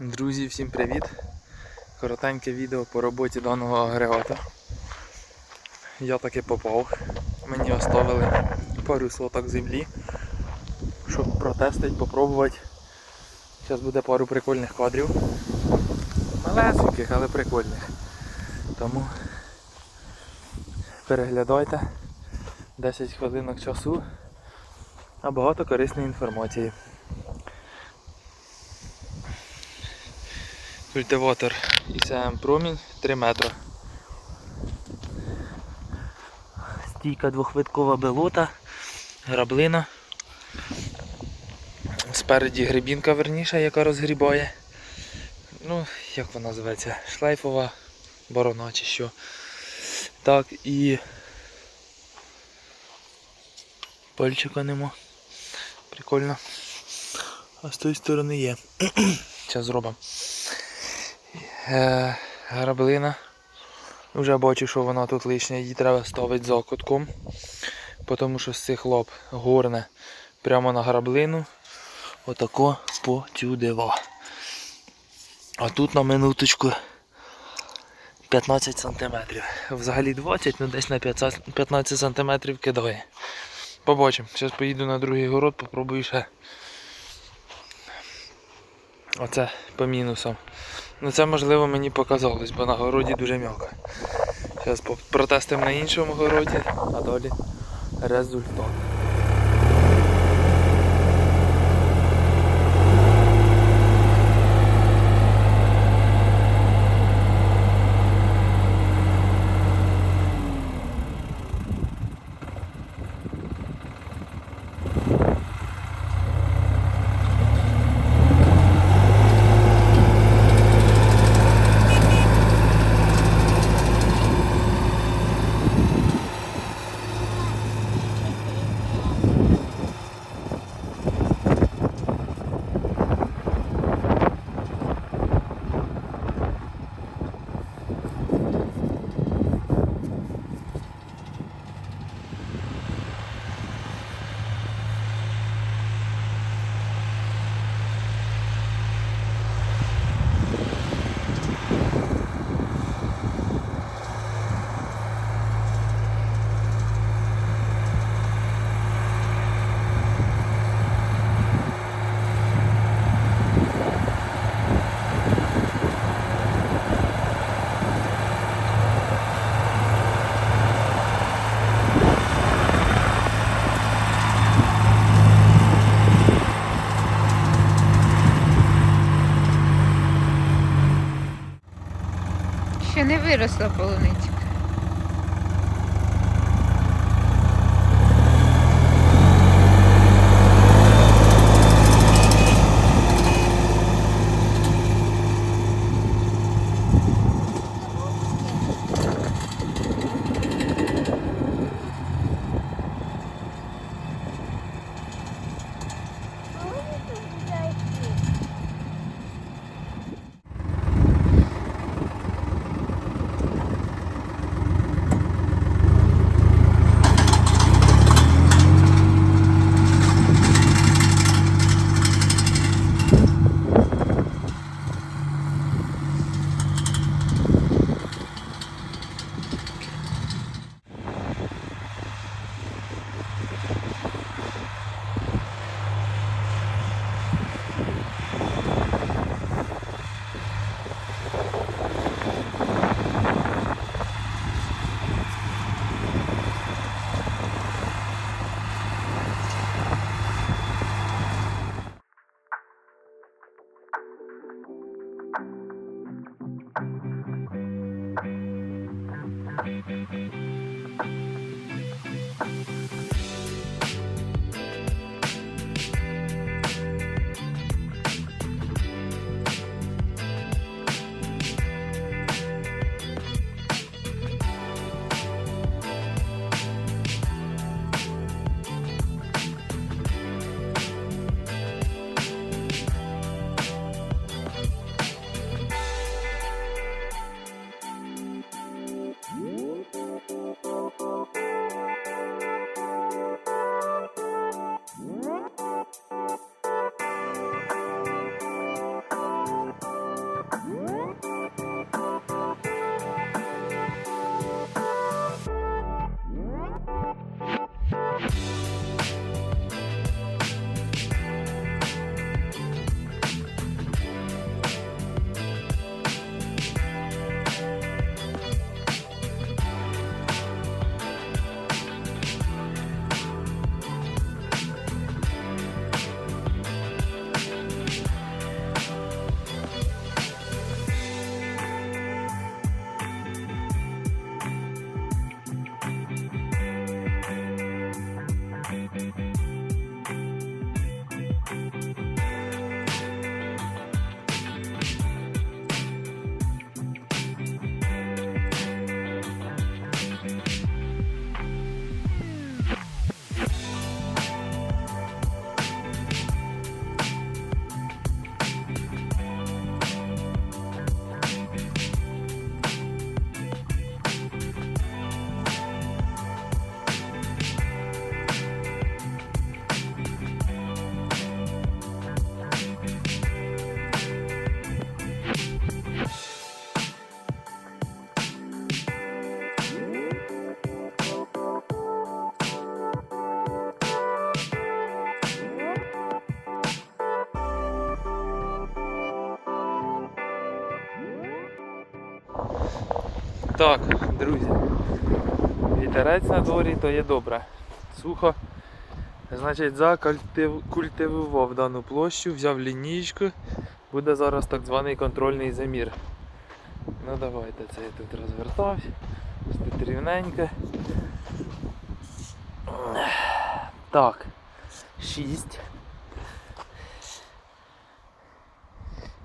Друзі, всім привіт! Коротеньке відео по роботі даного агрегата. Я таки попав. Мені оставили пару соток землі, щоб протестити, попробувати. Зараз буде пару прикольних кадрів. Малесеньких, але прикольних. Тому переглядайте 10 хвилинок часу, а багато корисної інформації. Культиватор ІСМ промінь 3 метри. Стійка двохвиткова белота, граблина. Спереді грибінка верніша, яка розгрібає. Ну, як вона називається? Шлейфова борона чи що. Так і пальчика нема. Прикольно. А з тої сторони є. Зараз зробимо. Е, граблина. Вже бачу, що вона тут лишня, її треба ставити закутком. Тому що з цих лоб горне прямо на граблину. Отако потюдива. А тут на минуточку 15 см. Взагалі 20, ну десь на 15 см кидає. Побачимо. Зараз поїду на другий город, попробую ще. Оце по мінусам. Ну це можливо мені показалось, бо на городі дуже м'яко. Зараз протестимо на іншому городі, а далі результат. Ще не виросла полуничка. Так, друзі. Вітерець на дворі то є добре. Сухо. Значить, закультивував дану площу, взяв лінійку. Буде зараз так званий контрольний замір. Ну давайте це я тут розвертався. Тут рівненько. Так. 6.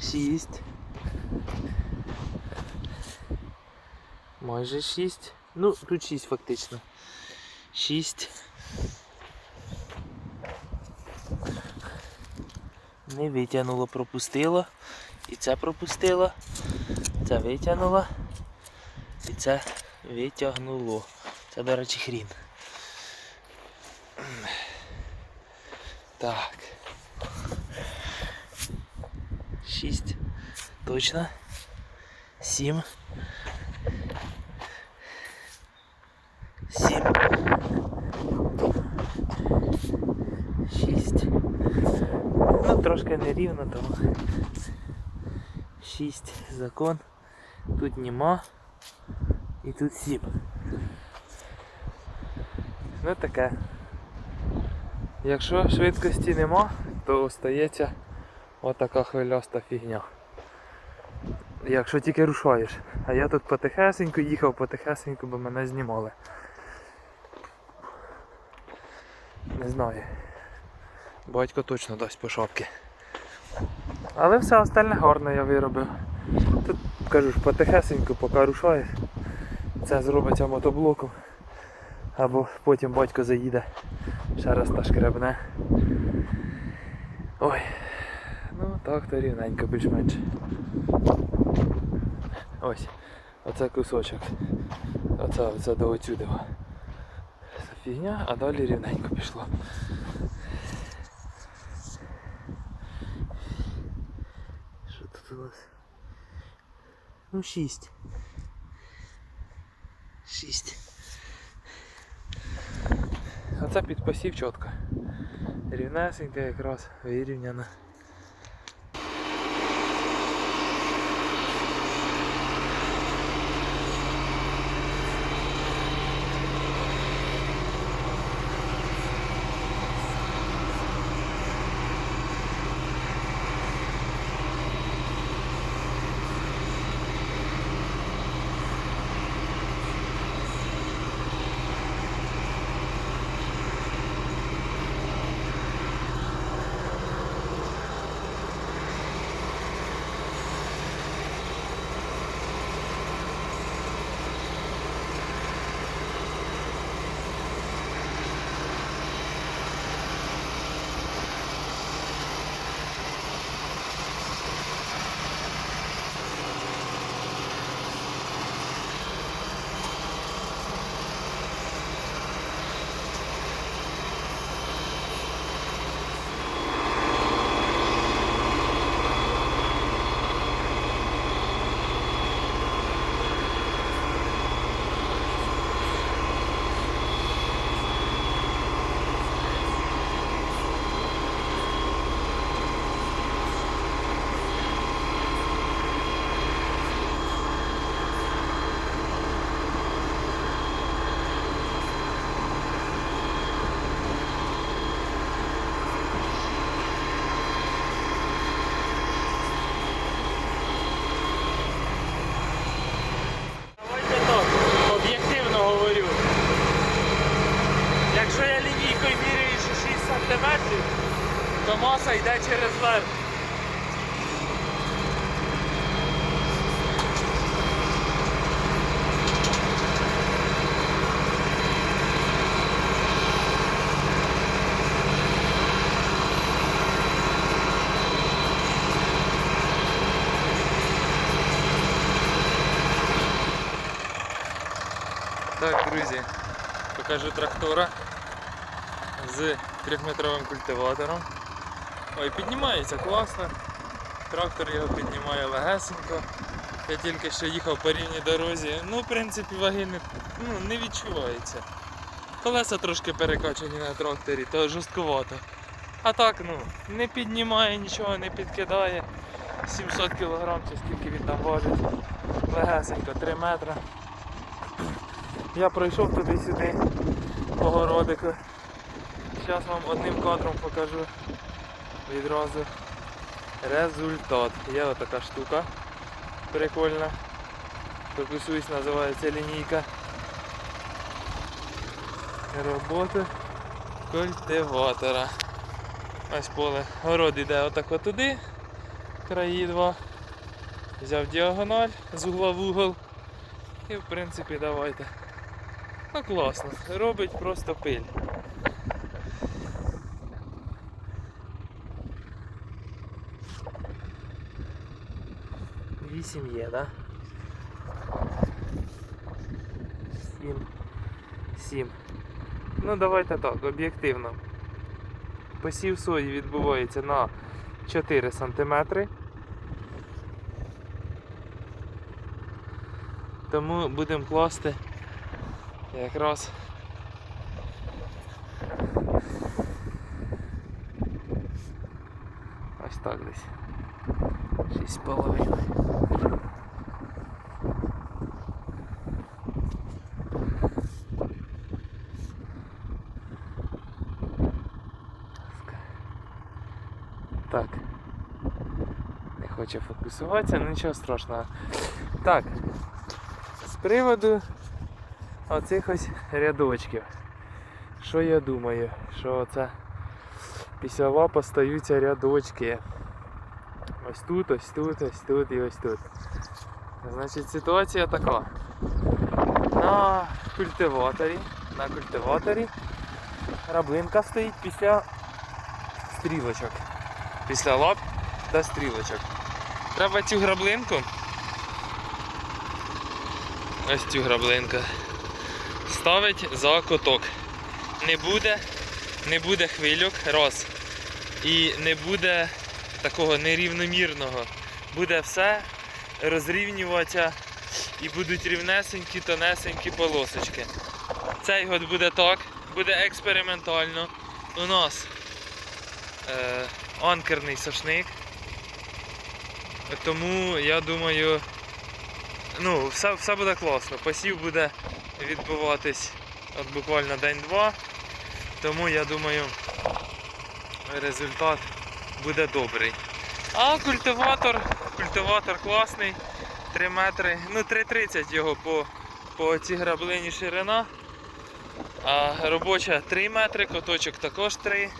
6. Майже 6. Ну, тут 6 фактично. 6. Не витягнуло, пропустило. І це пропустило. Це витягнуло. І це витягнуло. Це, до речі, хрін. Так. 6. Точно. 7. 7. 6. Трошки нерівно тому. 6 закон. Тут нема. І тут 7. Ну таке. Якщо швидкості нема, то остається отака хвиляста фігня. Якщо тільки рушаєш. А я тут потихесенько їхав потихесенько, бо мене знімали. Не знаю. Батько точно дасть по шапки. Але все остальне гарно я виробив. Тут кажу ж потихесенько, поки рушаєш. Це зробиться мотоблоком. Або потім батько заїде. Ще раз та шкребне. Ой. Ну так то рівненько більш-менш. Ось. Оце кусочок. Оце, оце до оцюди. Це фігня, а далі рівненько пішло. Що тут у нас? Ну, шість. Шість. Оце під посів чітко. Рівнесенька якраз вирівняна. Йде через верх. Так, друзі, покажу трактора з трьохметровим культиватором. Ой, піднімається класно. Трактор його піднімає легесенько. Я тільки що їхав по рівній дорозі. Ну, в принципі, ваги не, ну, не відчувається. Колеса трошки перекачані на тракторі, то жорсткувато. А так, ну, не піднімає нічого, не підкидає. 700 кг чи скільки він там важить. Легесенько, 3 метри. Я пройшов туди-сюди по городику. Зараз вам одним кадром покажу відразу результат. Є отака штука прикольна. Фокусуюсь, називається лінійка. Робота культиватора. Ось поле. Город іде отак туди. Краї два. Взяв діагональ з угла в угол. І в принципі давайте. Ну класно. Робить просто пиль. Вісім є, да? Сім. Сім. Ну давайте так, об'єктивно. Посів сої відбувається на 4 см. Тому будемо класти якраз ось так десь. 6,5. Так. Не хоче фокусуватися, ну нічого страшного. Так. З приводу оцих ось рядочків. Що я думаю? Що це після лапа стаються рядочки. Ось тут, ось тут, ось тут і ось тут. Значить ситуація така. На культиваторі, на культиваторі раблинка стоїть після стрілочок. Після лап та стрілочок. Треба цю граблинку. Ось цю граблинку. Ставить за коток. Не буде, не буде хвильок, раз. І не буде такого нерівномірного. Буде все розрівнюватися і будуть рівнесенькі, тонесенькі полосочки. Цей год буде так, буде експериментально. У нас е, анкерний сошник. Тому я думаю, ну, все, все буде класно. Посів буде відбуватись от буквально день-два. Тому я думаю, результат буде добрий. А культиватор, культиватор класний, 3 метри, ну 3,30 його по, по цій граблині ширина. А робоча 3 метри, коточок також 3.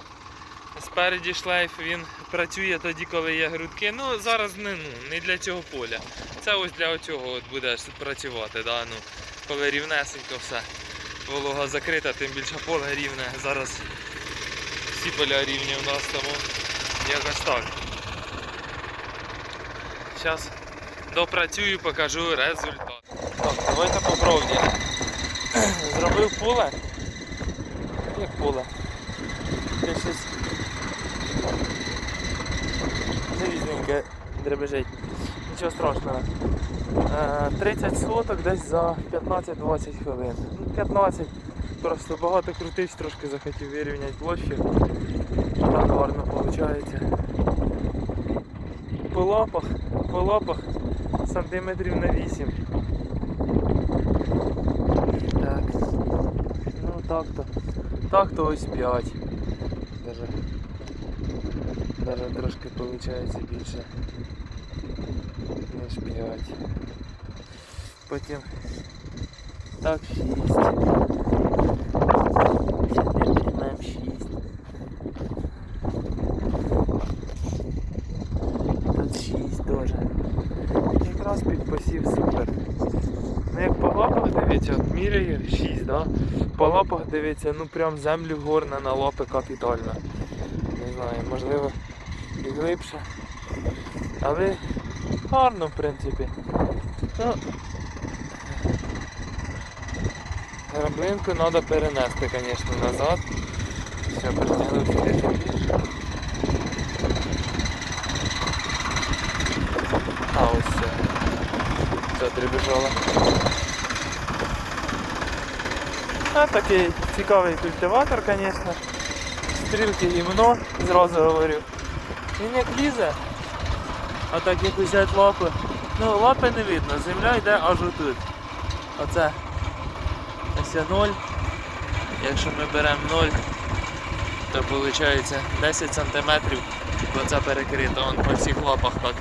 Спереді шлейф він працює тоді, коли є грудки. Ну зараз не, ну, не для цього поля. Це ось для цього буде працювати. Да? Ну, коли рівнесенько все. Волога закрита, тим більше поле рівне. Зараз всі поля рівні у нас тому якось так. Зараз допрацюю, покажу результат. Так, давайте по проводі. Зробив поле. Як поле? Це щось залізненьке дребежить. Нічого страшного. Е, 30 соток десь за 15-20 хвилин. Ну, 15. Просто багато крутись, трошки захотів вирівняти площу. Так гарно виходить. По лапах, по лапах сантиметрів на 8. Так. Ну так то. Так то ось 5. Даже, даже трошки виходить більше. Ніж 5. Потім так 6. Візьмемо 6. Тут 6 теж. Якраз під посів супер. Ну як по лапах дивіться, от міряю 6, да? По лапах дивіться, ну прям землю горне на лапи капітально. Не знаю, можливо і глибше. Але гарно в принципі. Ну, Граблинку треба перенести, звісно, назад. Все, більше. А ось все. Все, дрібежала. А такий цікавий культиватор, звісно. Стрілки гімно, зразу говорю. Він як лізе, а так як взяти лапи. Ну, лапи не видно, земля йде аж отут. Оце дивився 0. Якщо ми беремо 0, то виходить 10 см, бо це перекрито он по всіх лапах так.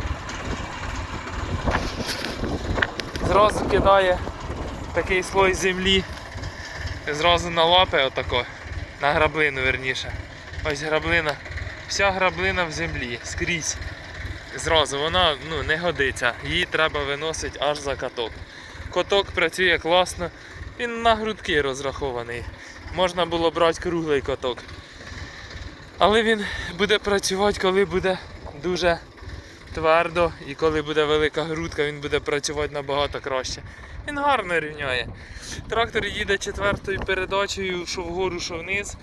Зразу кидає такий слой землі. Зразу на лапи отако. На граблину верніше. Ось граблина. Вся граблина в землі, скрізь. Зразу вона ну, не годиться. Її треба виносити аж за каток. Коток працює класно, він на грудки розрахований. Можна було брати круглий коток. Але він буде працювати, коли буде дуже твердо і коли буде велика грудка, він буде працювати набагато краще. Він гарно рівняє. Трактор їде четвертою передачею, що вгору, що вниз.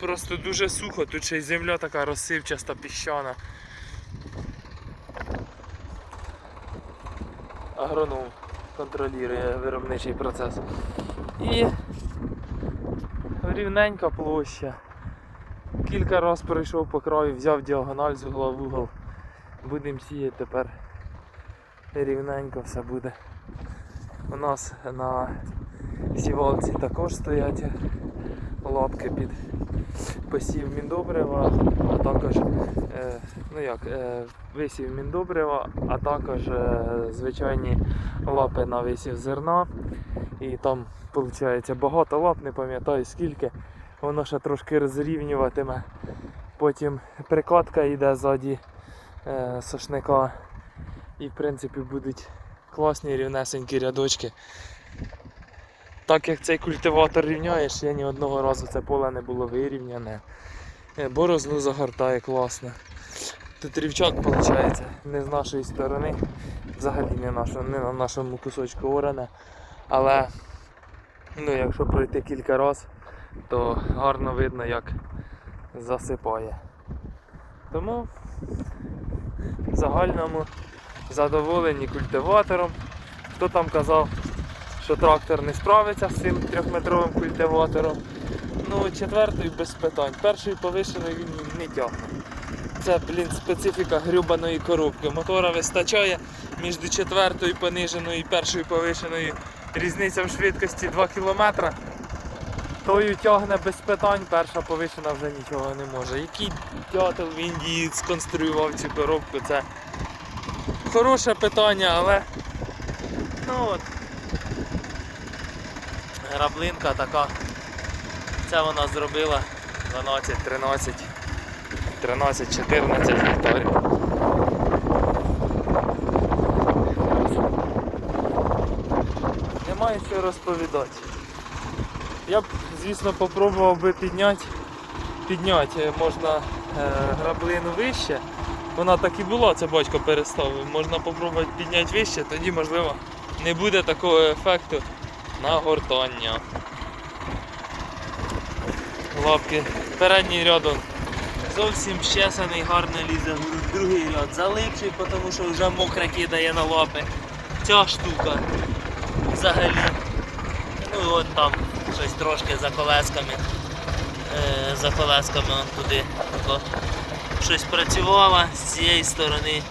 Просто дуже сухо, тут ще й земля така розсипчаста, піщана. Агроном контролює виробничий процес. І рівненька площа. Кілька разів пройшов по краю, взяв діагональ з угла в угол. Будемо сіяти тепер рівненько все буде. У нас на сівалці також стоять лапки під посів міндобрива, а також е, ну як, е, висів міндобрива, а також е, звичайні лапи на висів зерна. І там виходить багато лап, не пам'ятаю скільки. Воно ще трошки розрівнюватиме. Потім прикладка йде ззаді сошника. І в принципі будуть класні рівнесенькі рядочки. Так як цей культиватор рівняєш, я ні одного разу це поле не було вирівняне. Е, Борозну загортає класно. Тут рівчак виходить не з нашої сторони, взагалі не, нашо, не на нашому кусочку оране. Але ну, якщо пройти кілька разів, то гарно видно як засипає. Тому в загальному задоволені культиватором. Хто там казав, що трактор не справиться з цим трьохметровим культиватором. Ну, четвертий без питань. Перший повишений він не тягне. Це, блін, специфіка грюбаної коробки. Мотора вистачає між четвертою пониженою і першою повишеною різниця в швидкості 2 км. Тою тягне без питань, перша повишена вже нічого не може. Який дятел в Індії сконструював цю коробку, це хороше питання, але ну от. Граблинка така. Це вона зробила 12, 13, 13, 14 гектарів. Немає що розповідати. Я б, звісно, попробував би підняти. Підняти можна е, граблину вище. Вона так і була, це батько переставив. Можна попробувати підняти вище, тоді можливо не буде такого ефекту нагортання. Лапки. Передній ряд он зовсім щесаний, гарно лізе. Другий ряд залипший, тому що вже мокре кидає на лапи. Ця штука взагалі. Ну і от там щось трошки за колесками. Е, за колесками туди щось працювало, з цієї сторони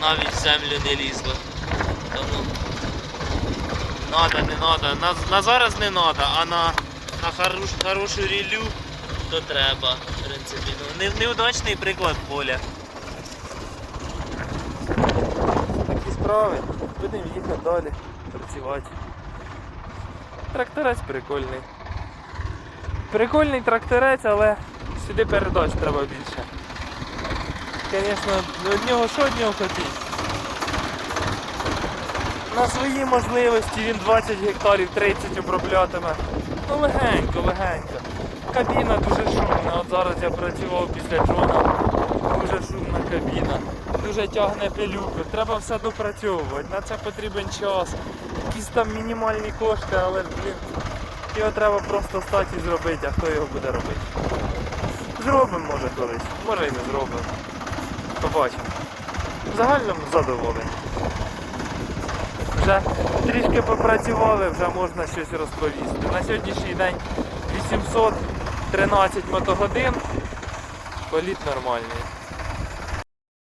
навіть в землю не лізло. Тому надо, не надо. На, на зараз не надо, а на, на хорош, хорошу ріллю то треба. В принципі. Ну, не, неудачний приклад поля. Такі справи. Будемо їхати далі, працювати. Тракторець прикольний. Прикольний тракторець, але сюди передач треба більше. Звісно, від нього що від нього хотіти? На свої можливості він 20 гектарів 30 оброблятиме. Ну легенько, легенько. Кабіна дуже шумна. От зараз я працював після Джона. Дуже шумна кабіна. Дуже тягне пилюку. Треба все допрацьовувати. На це потрібен час. Якісь там мінімальні кошти, але блін. Його треба просто стати і зробити, а хто його буде робити? Зробимо може колись, може і не зробимо. Побачимо. В загальному задоволені. Вже трішки попрацювали, вже можна щось розповісти. На сьогоднішній день 813 мотогодин. Політ нормальний.